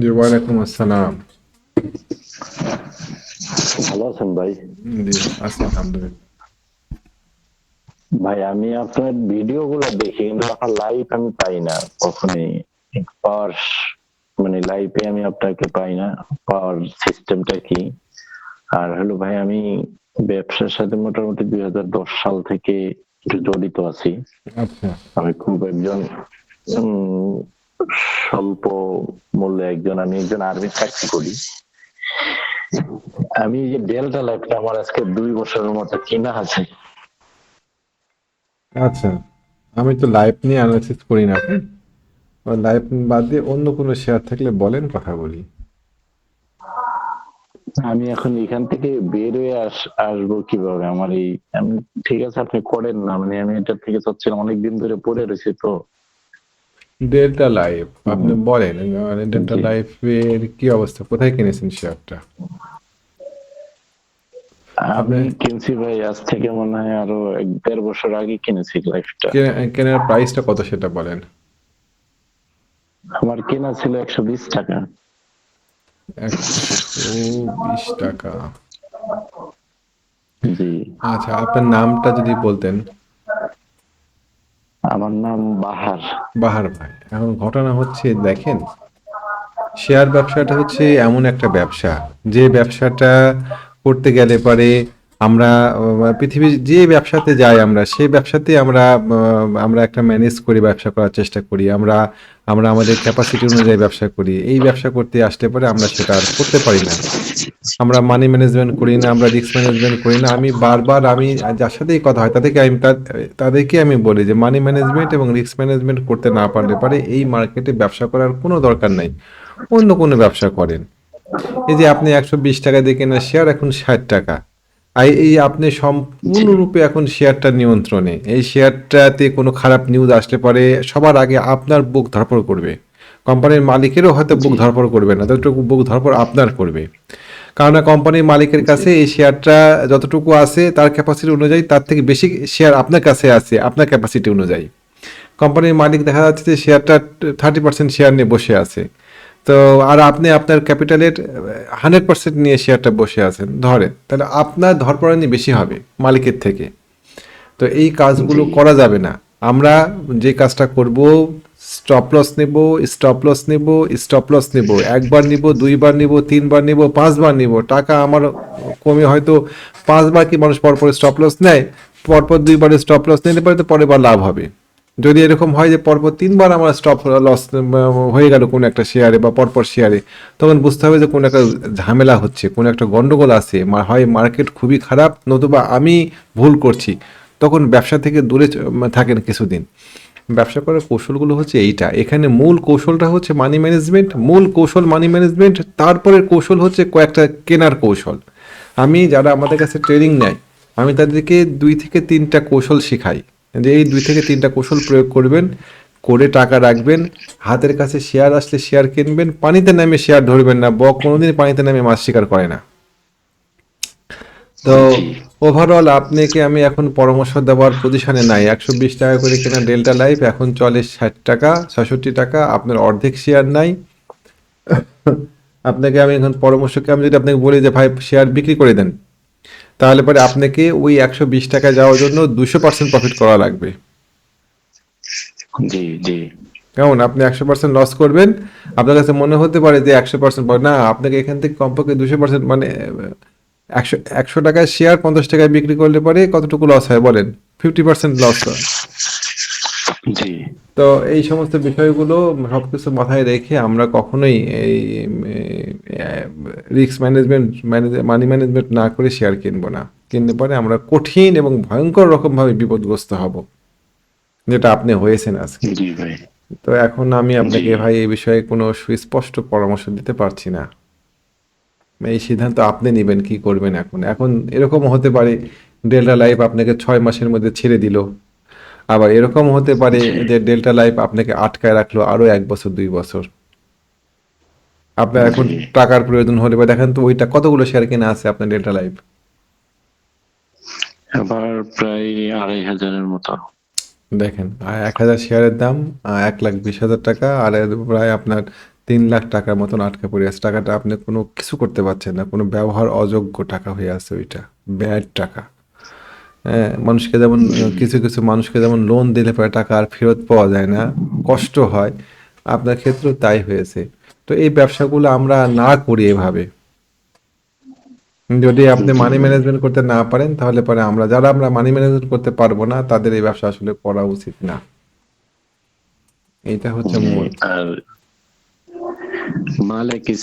জি ওয়ালাইকুম আসসালাম। ভালো আছেন ভাই? জি আছি আলহামদুলিল্লাহ। ভাই আমি আপনার ভিডিও গুলো দেখি কিন্তু আপনার লাইভ আমি পাই না কখনই। পাওয়ার মানে লাইভে আমি আপনাকে পাই না পাওয়ার সিস্টেমটা কি? আর হলো ভাই আমি ব্যবসার সাথে মোটামুটি দুই হাজার দশ সাল থেকে জড়িত আছি। আচ্ছা। আমি খুব একজন স্বল্প মূল্যে একজন আমি একজন আর্মি চাকরি করি। আমি যে ডেল্টা লাইফটা আমার আজকে দুই বছরের মতো কিনা আছে। আচ্ছা আমি তো লাইফ নিয়ে অ্যানালাইসিস করি না। লাইফ বাদ দিয়ে অন্য কোনো শেয়ার থাকলে বলেন কথা বলি। আমি এখন এখান থেকে বের হয়ে আস আসব কীভাবে? আমার এই আমি ঠিক আছে আপনি করেন না। মানে আমি এটা থেকে চাচ্ছিলাম অনেকদিন ধরে পড়ে রয়েছে তো। ডেল্টা লাইভ আপনি বলেন মানে ডেল্টা লাইফের কি অবস্থা? কোথায় কিনেছেন শেয়ারটা? আমি কিনছি ভাই আজ থেকে মনে হয় আরও এক দেড় বছর আগে কিনেছি লাইফটা কেনা- কেনার প্রাইসটা কত সেটা বলেন? আমার কেনা ছিল একশো বিশ টাকা। একশো বিশ টাকা। আচ্ছা আপনার নামটা যদি বলতেন। আমার নাম বাহার। বাহার ভাই এখন ঘটনা হচ্ছে দেখেন শেয়ার ব্যবসাটা হচ্ছে এমন একটা ব্যবসা। যে ব্যবসাটা করতে গেলে পরে আমরা পৃথিবীর যে ব্যবসাতে যাই আমরা, সেই ব্যবসাতে আমরা আমরা একটা ম্যানেজ করি, ব্যবসা করার চেষ্টা করি। আমরা আমরা আমাদের ক্যাপাসিটি অনুযায়ী ব্যবসা করি। এই ব্যবসা করতে আসলে পরে আমরা সেটা আর করতে পারি না। আমরা মানি ম্যানেজমেন্ট করি না, আমরা রিস্ক ম্যানেজমেন্ট করি না। আমি বারবার আমি যার সাথেই কথা হয়, তাদেরকে আমি তাদেরকে আমি বলি যে মানি ম্যানেজমেন্ট এবং রিস্ক ম্যানেজমেন্ট করতে না পারলে পারে এই মার্কেটে ব্যবসা করার কোনো দরকার নাই। অন্য কোনো ব্যবসা করেন। এই যে আপনি একশো বিশ টাকা দিয়ে কেনা শেয়ার এখন ষাট টাকা। এই আপনি সম্পূর্ণরূপে এখন শেয়ারটা নিয়ন্ত্রণে। এই শেয়ারটাতে কোনো খারাপ নিউজ আসলে পরে সবার আগে আপনার বুক ধরপড় করবে। কোম্পানির মালিকেরও হয়তো বুক ধরপড় করবে না ততটুকু বুক ধরপড় আপনার করবে। কারণ কোম্পানির মালিকের কাছে এই শেয়ারটা যতটুকু আছে তার ক্যাপাসিটি অনুযায়ী তার থেকে বেশি শেয়ার আপনার কাছে আছে আপনার ক্যাপাসিটি অনুযায়ী। কোম্পানির মালিক দেখা যাচ্ছে যে শেয়ারটা থার্টি পার্সেন্ট শেয়ার নিয়ে বসে আছে। তো আর আপনি আপনার ক্যাপিটালের হান্ড্রেড পার্সেন্ট নিয়ে শেয়ারটা বসে আছেন। ধরেন তাহলে আপনার ধরপড়ানি বেশি হবে মালিকের থেকে। তো এই কাজগুলো করা যাবে না। আমরা যে কাজটা করব স্টপ লস নেব স্টপ লস নেব স্টপ লস নেব। একবার নিব দুইবার নিব তিনবার নিব পাঁচবার নিব। টাকা আমার কমে হয়তো পাঁচবার কি মানুষ পরপর স্টপ লস নেয়? পরপর দুইবার স্টপ লস নিতে পারে তো পরের বার লাভ হবে। যদি এরকম হয় যে পরপর তিনবার আমার স্টপ লস হয়ে গেল কোনো একটা শেয়ারে বা পরপর শেয়ারে তখন বুঝতে হবে যে কোনো একটা ঝামেলা হচ্ছে, কোনো একটা গন্ডগোল আছে হয় মার্কেট খুবই খারাপ, নতুবা আমি ভুল করছি। তখন ব্যবসা থেকে দূরে থাকেন কিছুদিন। ব্যবসা করার কৌশলগুলো হচ্ছে এইটা। এখানে মূল কৌশলটা হচ্ছে মানি ম্যানেজমেন্ট মূল কৌশল মানি ম্যানেজমেন্ট তারপরের কৌশল হচ্ছে কয়েকটা কেনার কৌশল। আমি যারা আমাদের কাছে ট্রেনিং নেয়, আমি তাদেরকে দুই থেকে তিনটা কৌশল শেখাই। যে এই দুই থেকে তিনটা কৌশল প্রয়োগ করবেন করে টাকা রাখবেন হাতের কাছে শেয়ার আসলে শেয়ার কিনবেন পানিতে নামে শেয়ার ধরবেন না বক কোনোদিন পানিতে নামে মাছ শিকার করে না। তো ওভারঅল আপনাকে আমি এখন পরামর্শ দেওয়ার পজিশনে নাই? একশো বিশ টাকা করে কেনা ডেল্টা লাইফ এখন চলে ষাট টাকা ছষট্টি টাকা আপনার অর্ধেক শেয়ার নাই। আপনাকে আমি এখন পরামর্শকে আমি যদি আপনাকে বলি যে ভাই শেয়ার বিক্রি করে দেন। তাহলে পরে আপনাকে ওই একশো বিশ টাকা যাওয়ার জন্য দুশো পার্সেন্ট প্রফিট করা লাগবে। জি জি। কেমন? আপনি একশো পার্সেন্ট লস করবেন। আপনার কাছে মনে হতে পারে যে একশো পার্সেন্ট না আপনাকে এখান থেকে কমপক্ষে দুশো পার্সেন্ট মানে একশো একশো টাকায় শেয়ার পঞ্চাশ টাকায় বিক্রি করলে পরে কতটুকু লস হয় বলেন? ফিফটি পার্সেন্ট লস হয়। জি। তো এই সমস্ত বিষয়গুলো সবকিছু মাথায় রেখে আমরা কখনোই এই রিস্ক ম্যানেজমেন্ট মানি ম্যানেজমেন্ট না করে শেয়ার কিনবো না। কিনলে পরে আমরা কঠিন এবং ভয়ঙ্কর রকমভাবে বিপদগ্রস্ত হব যেটা আপনি হয়েছেন আজকে। তো এখন আমি আপনাকে ভাই এই বিষয়ে কোনো সুস্পষ্ট পরামর্শ দিতে পারছি না। এই সিদ্ধান্ত আপনি নেবেন কি করবেন এখন? এখন এরকম হতে পারে ডেল্টা লাইফ আপনাকে ছয় মাসের মধ্যে ছেড়ে দিল। আবার এরকম হতে পারে যে ডেল্টা লাইফ আপনাকে আটকায় রাখল আরও এক বছর দুই বছর। আপনার এখন টাকার প্রয়োজন হলে বা দেখেন তো ওইটা কতগুলো শেয়ার কেনা আছে আপনার ডেল্টা লাইফ আবার প্রায় আড়াই হাজারের মতো। দেখেন এক হাজার শেয়ারের দাম এক লাখ বিশ হাজার টাকা আর প্রায় আপনার তিন লাখ টাকার মতন আটকা পড়ে আছে। টাকাটা আপনি কোনো কিছু করতে পারছেন না কোনো ব্যবহার অযোগ্য টাকা হয়ে আছে ওইটা ব্যাড টাকা। মানুষকে যেমন কিছু কিছু মানুষকে যেমন লোন দিলে পরে টাকা আর ফেরত পাওয়া যায় না কষ্ট হয়। আপনার ক্ষেত্রেও তাই হয়েছে। তো এই ব্যবসাগুলো আমরা না করি এভাবে। যদি আপনি মানি ম্যানেজমেন্ট করতে না পারেন তাহলে পরে আমরা যারা আমরা মানি ম্যানেজমেন্ট করতে পারব না তাদের এই ব্যবসা আসলে করা উচিত না। এটা হচ্ছে মূল। আর মালিক ইস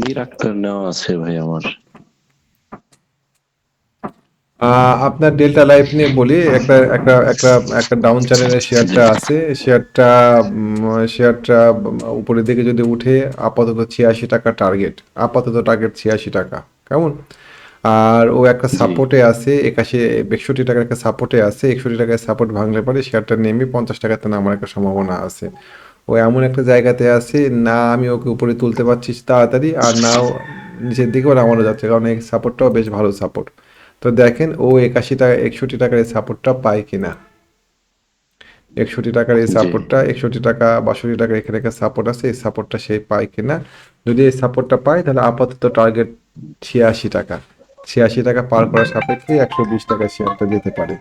মির আক্তার নেওয়া আছে ভাই আমার। আপনার ডেল্টা লাইফ নিয়ে বলি একটা একটা একটা একটা ডাউন চ্যানেলের শেয়ারটা আছে। শেয়ারটা শেয়ারটা উপরের দিকে যদি উঠে আপাতত ছিয়াশি টাকা টার্গেট আপাতত টার্গেট ছিয়াশি টাকা। কেমন? আর ও একটা সাপোর্টে আছে একাশি একষট্টি টাকার একটা সাপোর্টে আছে। একষট্টি টাকায় সাপোর্ট ভাঙলে পরে শেয়ারটা নেমে পঞ্চাশ টাকাতে নামার একটা সম্ভাবনা আছে। ও এমন একটা জায়গাতে আছে না আমি ওকে উপরে তুলতে পারছি তাড়াতাড়ি আর নাও নিচের দিকেও নামানো যাচ্ছে। কারণ এই সাপোর্টটাও বেশ ভালো সাপোর্ট তো দেখেন ও একাশি টাকা একষট্টি টাকার এই সাপোর্টটা পায় কিনা। একষট্টি টাকার এই সাপোর্টটা একষট্টি টাকা বাষট্টি টাকার এখানে একটা সাপোর্ট আছে এই সাপোর্টটা সে পায় কিনা। যদি এই সাপোর্টটা পায় তাহলে আপাতত টার্গেট ছিয়াশি টাকা। ছিয়াশি টাকা পার করার সাপেক্ষে একশো বিশ টাকা শেয়ারটা যেতে পারে।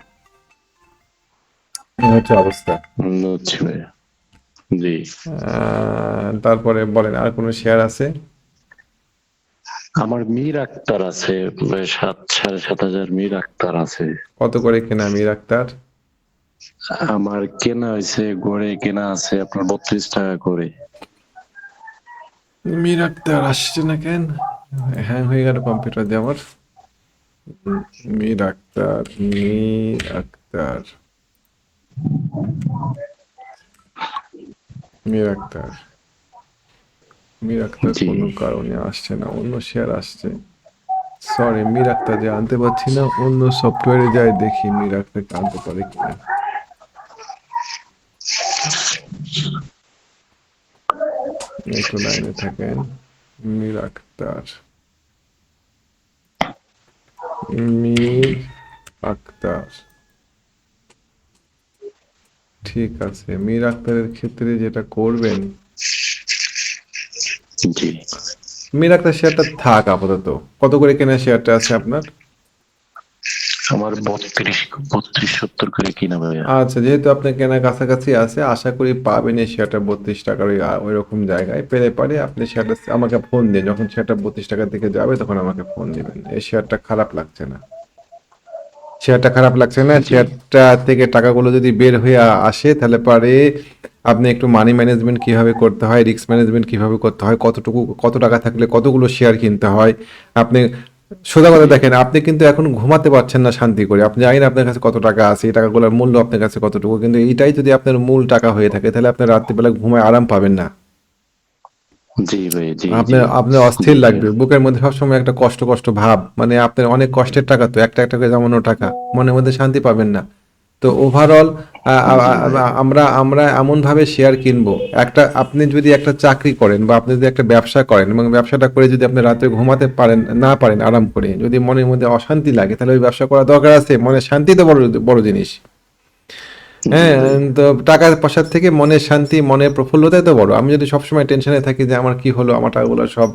হচ্ছে অবস্থা। জি। তারপরে বলেন আর কোনো শেয়ার আছে? আমার মীর আক্তার আছে সাত সাড়ে সাত হাজার মীর আক্তার আছে। কত করে কেনা মির আক্তার? আমার কেনা হয়েছে গড়ে কেনা আছে আপনার বত্রিশ টাকা করে। মির আক্তার আসছে না কেন? হ্যাং হয়ে গেল কম্পিউটার দিয়ে আমার। মির আক্তার মির আক্তার। মির আক্তার। মির আক্তার। কোনো কারণে আসছে না অন্য শেয়ার আসছে। সরি মির আক্তার যে আনতে পারছি না অন্য সফটওয়্যারে যাই দেখি মির আক্তারকে আনতে পারে কিনা। একটু লাইনে থাকেন মির আক্তার মির আক্তার ঠিক আছে মির আক্তারের ক্ষেত্রে যেটা করবেন জি। মির আক্তার শেয়ারটা থাক আপাতত। কত করে কেনা শেয়ারটা আছে আপনার? আমার বত্রিশ বত্রিশ সত্তর করে কিনা ভাইয়া। আচ্ছা যেহেতু আপনার কেনা কাছাকাছি আছে আশা করি পাবেন এই শেয়ারটা বত্রিশ টাকার ওই রকম জায়গায়। পেলে পারে আপনি শেয়ারটা আমাকে ফোন দিন যখন শেয়ারটা বত্রিশ টাকার দিকে যাবে তখন আমাকে ফোন দিবেন। এই শেয়ারটা খারাপ লাগছে না। শেয়ারটা খারাপ লাগছে না শেয়ারটা থেকে টাকাগুলো যদি বের হয়ে আসে তাহলে পারে আপনি একটু মানি ম্যানেজমেন্ট কীভাবে করতে হয় রিস্ক ম্যানেজমেন্ট কীভাবে করতে হয় কতটুকু কত টাকা থাকলে কতগুলো শেয়ার কিনতে হয় আপনি সোজা কথা দেখেন আপনি কিন্তু এখন ঘুমাতে পারছেন না শান্তি করে। আপনি জানেন আপনার কাছে কত টাকা আছে এই টাকাগুলোর মূল্য আপনার কাছে কতটুকু কিন্তু এটাই যদি আপনার মূল টাকা হয়ে থাকে তাহলে আপনি রাত্রিবেলা ঘুমায় আরাম পাবেন না। আপনার আপনার অস্থির লাগবে। বুকের মধ্যে সবসময় একটা কষ্ট কষ্ট ভাব মানে আপনার অনেক কষ্টের টাকা তো একটা একটা করে জমানো টাকা মনের মধ্যে শান্তি পাবেন না। তো ওভারঅল আমরা আমরা এমন ভাবে শেয়ার কিনবো। একটা আপনি যদি একটা চাকরি করেন বা আপনি যদি একটা ব্যবসা করেন এবং ব্যবসাটা করে যদি আপনি রাতে ঘুমাতে পারেন না পারেন আরাম করে যদি মনের মধ্যে অশান্তি লাগে তাহলে ওই ব্যবসা করা দরকার আছে। মনের শান্তি তো বড় বড় জিনিস। হ্যাঁ তো টাকা পয়সার থেকে মনের শান্তি মনের প্রফুল্লতাই তো বড়। আমি যদি সবসময় টেনশনে থাকি যে আমার কি হলো আমার টাকাগুলো সব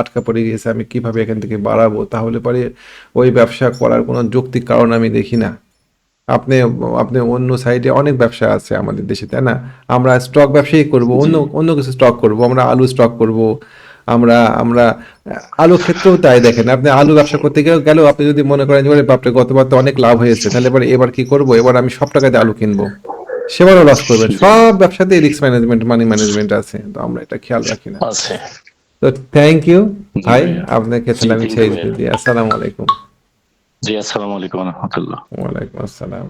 আটকা পড়ে গিয়েছে আমি কীভাবে এখান থেকে বাড়াবো তাহলে পরে ওই ব্যবসা করার কোনো যৌক্তিক কারণ আমি দেখি না। আপনি আপনি অন্য সাইডে অনেক ব্যবসা আছে আমাদের দেশে তাই না? আমরা স্টক ব্যবসায়ী করব অন্য অন্য কিছু স্টক করব আমরা আলু স্টক করব আমরা আমরা আলু ক্ষেত্রেও তাই দেখেন আপনি আলু ব্যবসা করতে গেলেও গেলেও আপনি যদি মনে করেন যে বাপরে গতবার তো অনেক লাভ হয়েছে তাহলে এবার এবার কি করব? এবার আমি সব টাকাতে আলু কিনবো। সেবারও লস করবেন। সব ব্যবসাতেই রিস্ক ম্যানেজমেন্ট মানি ম্যানেজমেন্ট আছে তো আমরা এটা খেয়াল রাখি না। তো থ্যাংক ইউ ভাই আপনাকে তাহলে আমি ছেড়ে। দিই আসসালামু আলাইকুম। জি আসসালামু আলাইকুম রহমতুল্লাহ। ওয়ালাইকুম আসসালাম।